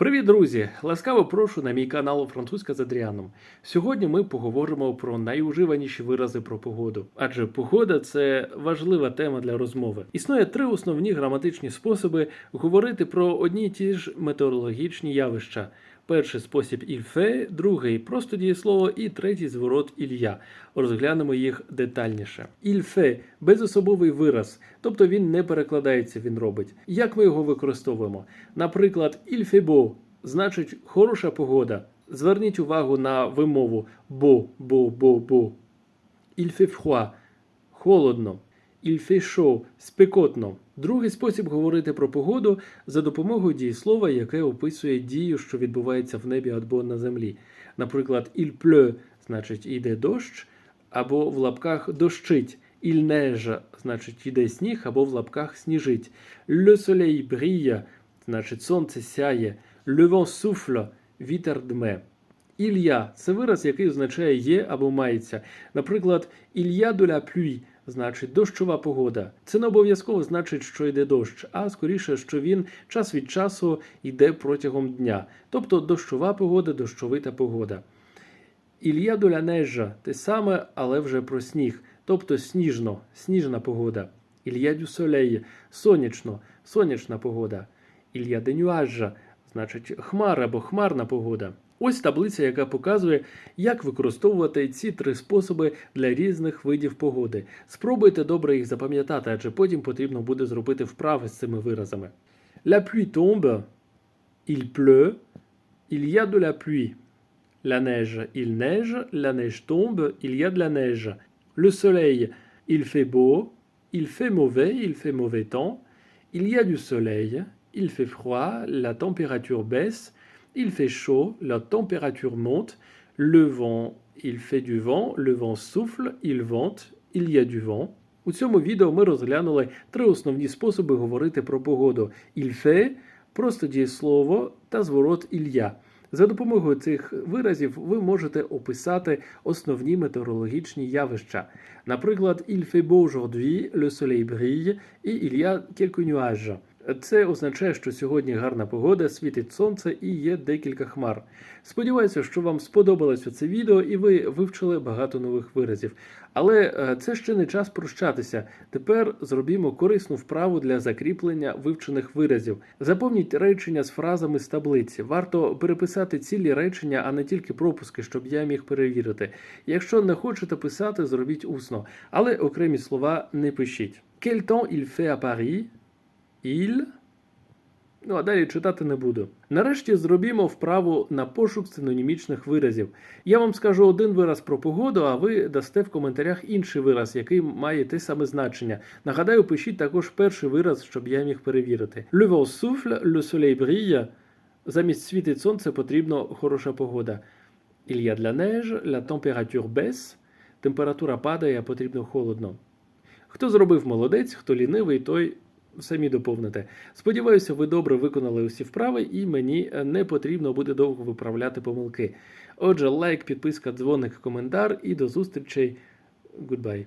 Привіт, друзі! Ласкаво прошу на мій канал Французька з Адріаном. Сьогодні ми поговоримо про найуживаніші вирази про погоду. Адже погода це важлива тема для розмови. Існує три основні граматичні способи говорити про одні й ті ж метеорологічні явища. Перший спосіб ільфе, другий просто дієслово і третій зворот ілья. Розглянемо їх детальніше. Ільфе безособовий вираз, тобто він не перекладається, він робить. Як ми його використовуємо? Наприклад, ільфебо значить хороша погода. Зверніть увагу на вимову бо, бо, бо, бо. Froid – холодно. Fait – спекотно. Другий спосіб говорити про погоду за допомогою дієслова, яке описує дію, що відбувається в небі або на землі. Наприклад, il pleut – значить іде дощ, або в лапках дощить. Il neige – значить іде сніг, або в лапках сніжить. Le soleil brille – значить сонце сяє. Le vent souffle – вітер дме. Ілля це вираз, який означає є або мається. Наприклад, ілля de la pluie значить дощова погода. Це не обов'язково значить, що йде дощ, а скоріше, що він час від часу йде протягом дня. Тобто дощова погода, дощовита погода. De la – те саме, але вже про сніг, тобто сніжно, сніжна погода. Du soleil – сонячно, сонячна погода. De nuage – значить хмара або хмарна погода. Ось таблиця, яка показує, як використовувати ці три способи для різних видів погоди. Спробуйте добре їх запам'ятати, адже потім потрібно буде зробити вправи з цими виразами. La pluie tombe, il pleut, il y a de la pluie. La neige, il neige, la neige tombe, il y a de la neige. Le soleil, il fait beau, il fait mauvais, il fait mauvais temps. Il y a du soleil, il fait froid, la température baisse. Il fait chaud, la température monte, le vent, il fait du vent, le vent souffle, il vente, il y a du vent. У цьому відео ми розглянули три основні способи говорити про погоду: il fait, просто дієслово та зворот ілья. За допомогою цих виразів ви можете описати основні метеорологічні явища. Наприклад, il fait beau aujourd'hui, le soleil brille et il y a quelques nuages. Це означає, що сьогодні гарна погода, світить сонце і є декілька хмар. Сподіваюся, що вам сподобалося це відео і ви вивчили багато нових виразів. Але е, це ще не час прощатися. Тепер зробімо корисну вправу для закріплення вивчених виразів. Заповніть речення з фразами з таблиці. Варто переписати цілі речення, а не тільки пропуски, щоб я міг перевірити. Якщо не хочете писати, зробіть усно, але окремі слова не пишіть. Quel temps il fait à Paris? Il. Ну, а далі читати не буду. Нарешті зробімо вправу на пошук синонімічних виразів. Я вам скажу один вираз про погоду, а ви дасте в коментарях інший вираз, який має те саме значення. Нагадаю, пишіть також перший вираз, щоб я міг перевірити. Le vent souffle, le soleil brille. Замість світить сонце потрібно хороша погода. Il y a de la neige, la température baisse. Температура падає, потрібно холодно. Хто зробив молодець, хто лінивий, той самі доповните. Сподіваюся, ви добре виконали усі вправи, і мені не потрібно буде довго виправляти помилки. Отже, лайк, підписка, дзвоник, коментар і до зустрічей. Goodbye.